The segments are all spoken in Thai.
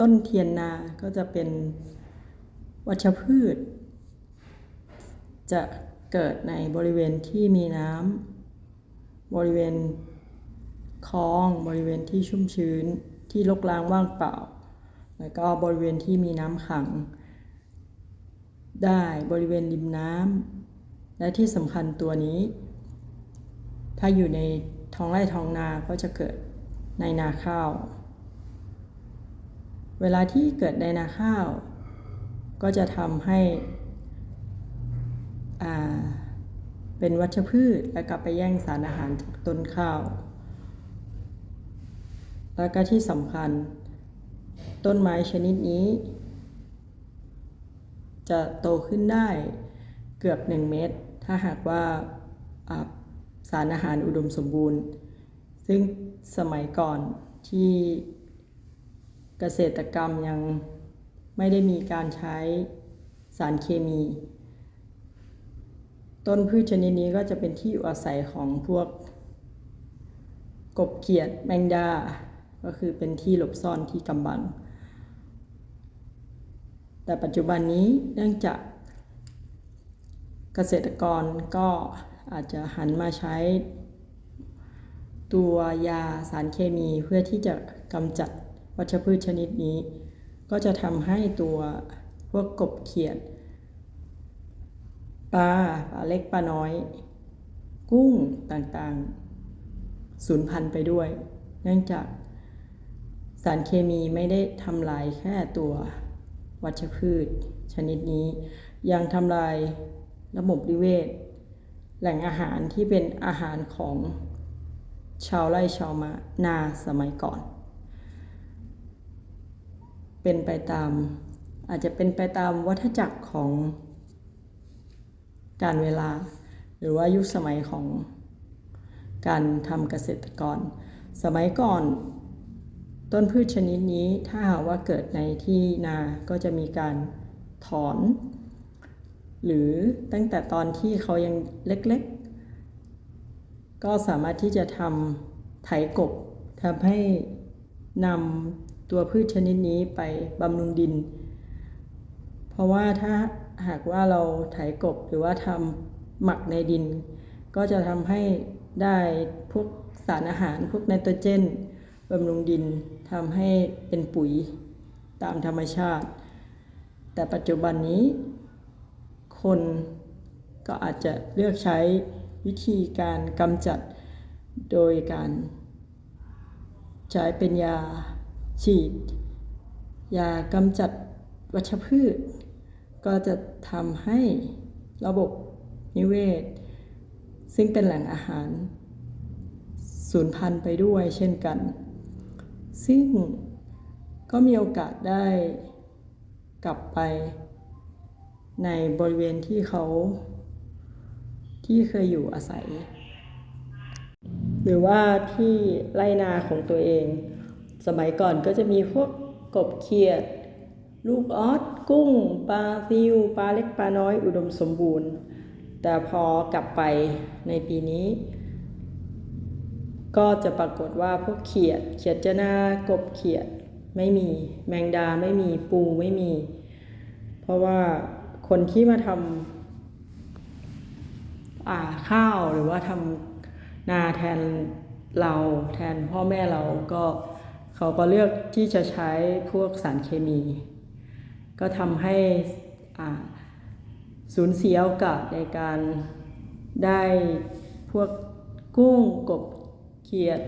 ต้นเทียนนาก็จะเป็นวัชพืช จะเกิดในบริเวณที่มีน้ำบริเวณคลองบริเวณที่ชุ่มชื้นที่รกร้างว่างเปล่า แล้วก็บริเวณที่มีน้ำขัง ได้บริเวณริมน้ำและที่สำคัญตัวนี้ ถ้าอยู่ในท้องไร่ท้องนาก็จะเกิดในนาข้าว เวลาที่เกิดในนาข้าว ก็จะทำให้เป็นวัชพืชและกลับไปแย่งสารอาหารจากต้นข้าว แล้วก็ที่สำคัญ ต้นไม้ชนิดนี้ จะโตขึ้นได้เกือบ 1 เมตร ถ้าหากว่าสารอาหารอุดมสมบูรณ์ ซึ่งสมัยก่อนที่ เกษตรกรรมยังไม่ได้มีการใช้สารเคมี ต้นพืชชนิดนี้ก็จะเป็นที่อยู่อาศัยของพวก กบเขียดแมงดา ก็คือเป็นที่หลบซ่อนที่กำบัง แต่ปัจจุบันนี้เนื่องจากเกษตรกรก็อาจจะหันมาใช้ ตัวยาสารเคมีเพื่อที่จะกำจัด วัชพืชชนิดนี้ ก็จะทำให้ตัวพวกกบเขียดปลาปลาเล็กปลาน้อย กุ้งต่างๆสูญพันธุ์ไปด้วย เนื่องจากสารเคมีไม่ได้ทำลายแค่ตัววัชพืชชนิดนี้ ยังทำลายระบบนิเวศ แหล่งอาหารที่เป็นอาหารของชาวไร่ชาวมานาสมัยก่อน เป็นไปตาม อาจจะเป็นไปตามวัฏจักรของการเวลา หรือว่ายุคสมัยของการทำเกษตรกร สมัยก่อน ต้นพืชชนิดนี้ถ้าหากว่าเกิดในที่นาก็จะมีการถอน หรือตั้งแต่ตอนที่เขายังเล็กๆ ก็สามารถที่จะทำไถกบทำให้นำ ตัวพืชชนิดนี้ไปบำรุงดิน เพราะว่าถ้าหากว่าเราไถกบหรือว่าทำหมักในดิน ก็จะทำให้ได้พวกสารอาหารพวกไนโตรเจนบำรุงดินทำให้เป็นปุ๋ยตามธรรมชาติ แต่ปัจจุบันนี้ คนก็อาจจะเลือกใช้วิธีการกำจัดโดยการใช้เป็นยา ฉีดยากำจัดวัชพืช ก็จะทำให้ระบบนิเวศ ซึ่งเป็นแหล่งอาหารสูญพันธุ์ไปด้วยเช่นกัน ซึ่งก็มีโอกาสได้กลับไปในบริเวณที่เขาที่เคยอยู่อาศัย หรือว่าที่ไรนาของตัวเอง สมัยก่อนก็จะมีพวกกบเขียด ลูกออสกุ้งปลาซิวปลาเล็กปลาน้อยอุดมสมบูรณ์ แต่พอกลับไปในปีนี้ ก็จะปรากฏว่าพวกเขียด เขียดจนากบเขียดไม่มีแมงดาไม่มีปูไม่มี เพราะว่าคนที่มาทำอาข้าวหรือว่าทำนาแทนเราแทนพ่อแม่เราก็ เขาก็เลือกที่จะใช้พวกสารเคมี ก็ทำให้สูญเสียโอกาสในการได้พวกกุ้งกบเขียด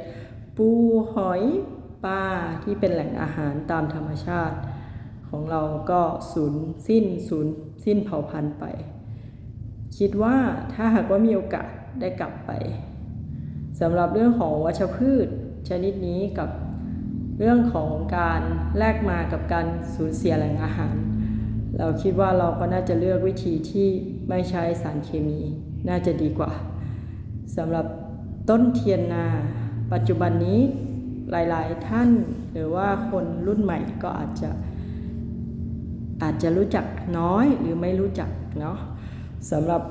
ปูหอยปลาที่เป็นแหล่งอาหารตามธรรมชาติ ของเราก็สูญสิ้นสูญสิ้นเผ่าพันธุ์ไป คิดว่าถ้าหากว่ามีโอกาสได้กลับไปสำหรับเรื่องของวัชพืชชนิดนี้กับ เรื่องของการแลกมากับการสูญเสียแหล่งอาหาร เราคิดว่าเราก็น่าจะเลือกวิธีที่ไม่ใช้สารเคมี น่าจะดีกว่าสำหรับต้นเทียนนา ปัจจุบันนี้หลาย ๆ ท่านหรือว่าคนรุ่นใหม่ก็อาจจะ อาจจะรู้จักน้อยหรือไม่รู้จักเนาะสำหรับ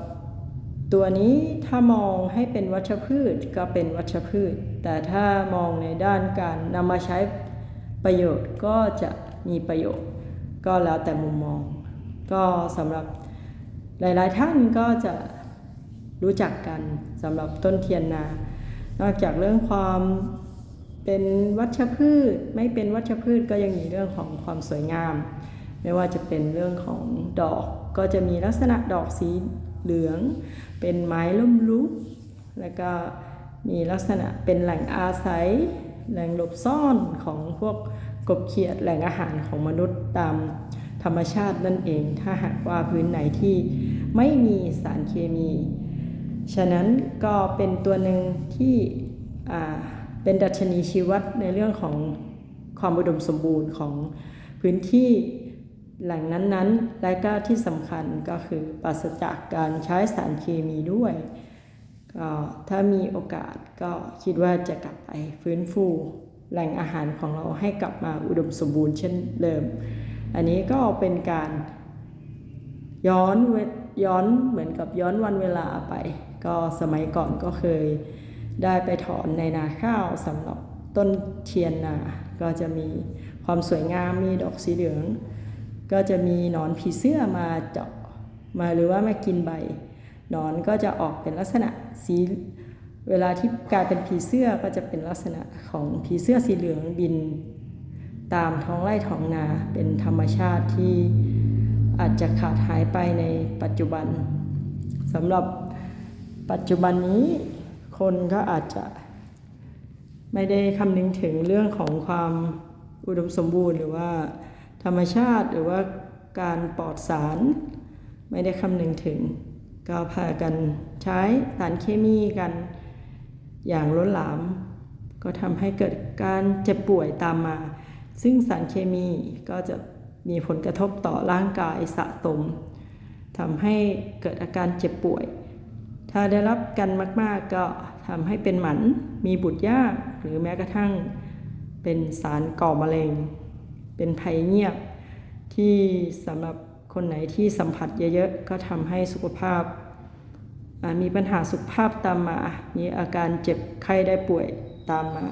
ตัวนี้ถ้ามองให้เป็นวัชพืชก็เป็นวัชพืช แต่ถ้ามองในด้านการนำมาใช้ประโยชน์ก็จะมีประโยชน์ ก็แล้วแต่มุมมอง ก็สำหรับหลาย ๆ ท่านก็จะรู้จักกันสำหรับต้นเทียนนา นอกจากเรื่องความเป็นวัชพืช ไม่เป็นวัชพืชก็ยังมีเรื่องของความสวยงาม ไม่ว่าจะเป็นเรื่องของดอกก็จะมีลักษณะดอกสีเหลือง เป็นไม้ล่มลุก แล้วก็ มีลักษณะเป็นแหล่งอาศัย แหล่งหลบซ่อนของพวกกบเขียดแหล่งอาหารของมนุษย์ตามธรรมชาตินั่นเอง ถ้าหากว่าพื้นไหนที่ไม่มีสารเคมี ฉะนั้นก็เป็นตัวหนึ่งที่เป็นดัชนีชีวัดในเรื่องของความอุดมสมบูรณ์ของพื้นที่แหล่งนั้นๆ และก็ที่สำคัญก็คือปราศจากการใช้สารเคมีด้วย ก็ถ้ามีโอกาสก็คิดว่าจะกลับไปฟื้นฟูแหล่งอาหารของเราให้กลับมาอุดมสมบูรณ์เช่นเดิม อันนี้ก็เป็นการย้อนเวย้อนเหมือนกับย้อนวันเวลาไป ก็สมัยก่อนก็เคยได้ไปถอนในนาข้าวสำหรับต้นเทียนนา ก็จะมีความสวยงามมีดอกสีเหลือง ก็จะมีหนอนผีเสื้อมาเจาะมาหรือว่ามากินใบ นอนก็จะออกเป็นลักษณะสีเวลาที่กลายเป็นผีเสื้อก็จะเป็นลักษณะของผีเสื้อสีเหลืองบิน ตามท้องไร่ท้องนาเป็นธรรมชาติที่อาจจะขาดหายไปในปัจจุบันสำหรับปัจจุบันนี้คนก็อาจจะไม่ได้คำนึงถึงเรื่องของความอุดมสมบูรณ์ หรือว่าธรรมชาติหรือว่าการปลอดสาร ไม่ได้คำนึงถึง ก็พากันใช้สารเคมีกันอย่างล้นหลาม ก็ทำให้เกิดการเจ็บป่วยตามมา ซึ่งสารเคมีก็จะมีผลกระทบต่อร่างกายสะสมทำให้เกิดอาการเจ็บป่วย ถ้าได้รับกันมาก ๆ ก็ทำให้เป็นหมัน มีบุตรยาก หรือแม้กระทั่งเป็นสารก่อมะเร็ง เป็นภัยเงียบที่สำหรับ คนไหนที่สัมผัสเยอะๆ ก็ทำให้สุขภาพ มีปัญหาสุขภาพตามมา มีอาการเจ็บไข้ได้ป่วยตามมา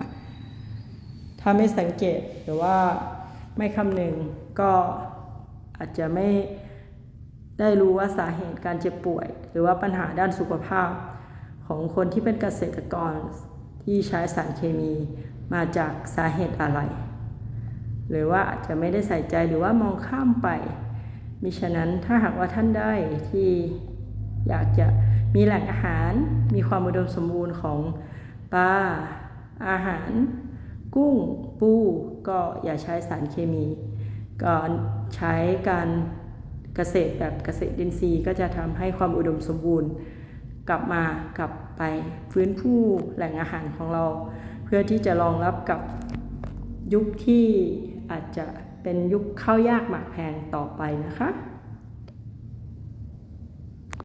ถ้าไม่สังเกตหรือว่าไม่คำนึงก็อาจจะไม่ได้รู้ว่าสาเหตุการเจ็บป่วย หรือว่าปัญหาด้านสุขภาพ ของคนที่เป็นเกษตรกรที่ใช้สารเคมีมาจากสาเหตุอะไร หรือว่าอาจจะไม่ได้ใส่ใจหรือว่ามองข้ามไป มิฉะนั้นถ้าหากว่าท่านได้ที่อยากจะมีแหล่งอาหาร มีความอุดมสมบูรณ์ของปลาอาหาร กุ้งปูก็อย่าใช้สารเคมีก็ใช้การเกษตรแบบเกษตรดินทรีย์ก็จะทำให้ความอุดมสมบูรณ์ กลับมากลับไปฟื้นฟูแหล่งอาหารของเรา เพื่อที่จะรองรับกับยุคที่อาจจะ เป็นยุคข้าวยากหมากแพงต่อไปนะคะ